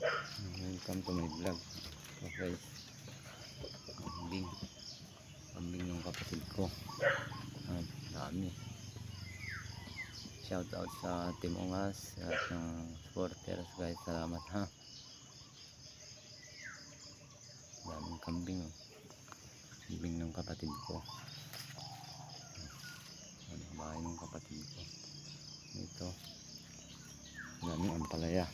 Welcome to my vlog. Guys, kambing. Kambing ng kapatid ko. At dami. Shout out sa Team Ungas at ng supporters guys. Salamat ha. Daming kambing oh. Kambing ng kapatid ko. Ano bahay ng kapatid ko. Ito. Daming ampalaya.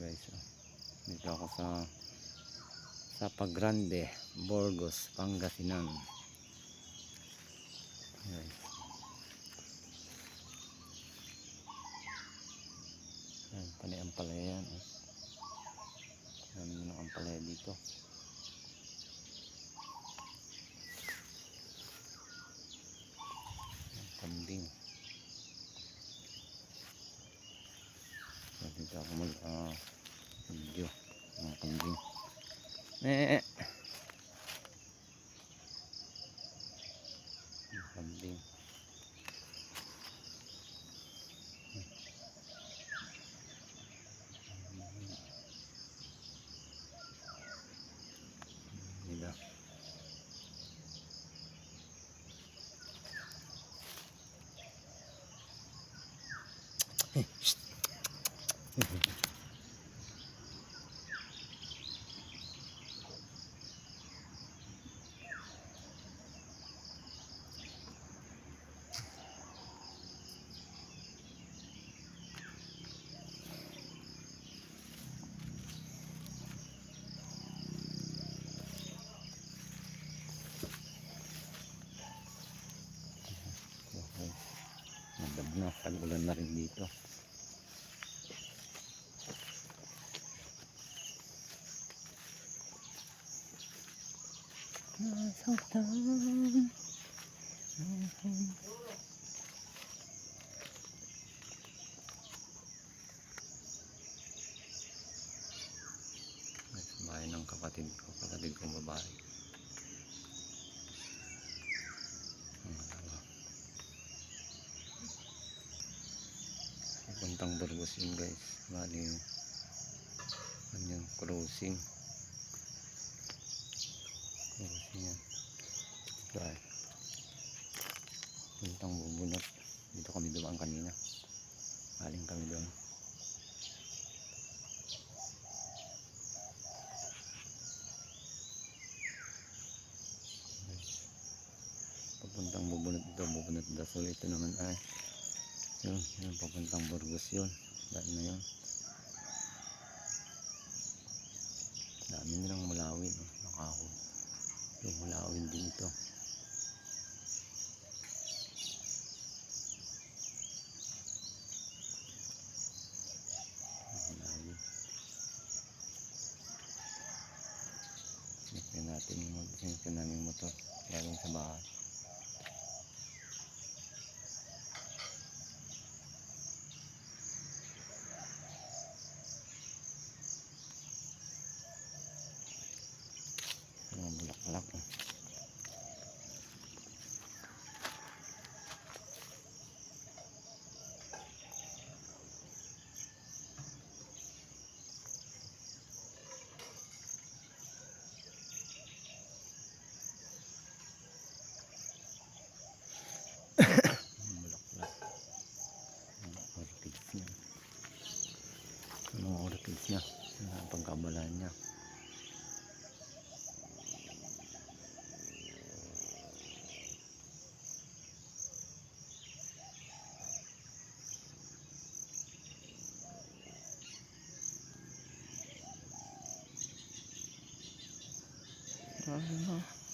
Guys oh. dito ako sa sa Pagrande Burgos Pangasinan guys yan panay ang palaya yan oh. dami mo ng ampalaya dito Yan, kambing Ako mag ah, video mga kambing eh Mga kambing nila. Okay. Na, tag-ulan na rin dito. Nasaktan. Bahay ng kapatid ko, kapatid kong babae. Pupuntang Burgos yun guys. Bali yung kanyang cruising. Cruising yan. Dahil. Puntang bubunot. Dito kami dumaan kanina. Galing kami doon. Papuntang bubunot ito. Bubunot dasol. Ito naman ay yun, yun, papuntang Burgos yun. Daan na yun. Dami nilang mulawin. Oh. Nakaho. Yung mulawin din ito. Mulawin. Sinipin natin yung. Sinipin namin motor. Galing sa bahay. Mga bulaklak oh. Mga bulaklak mga orchids niya mga orchids niya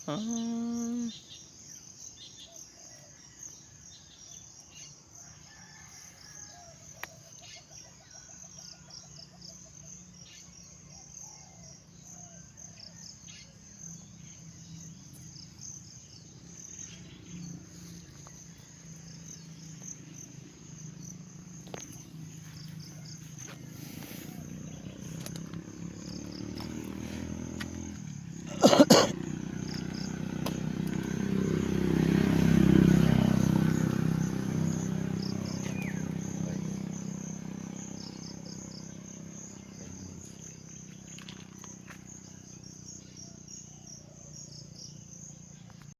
嗯。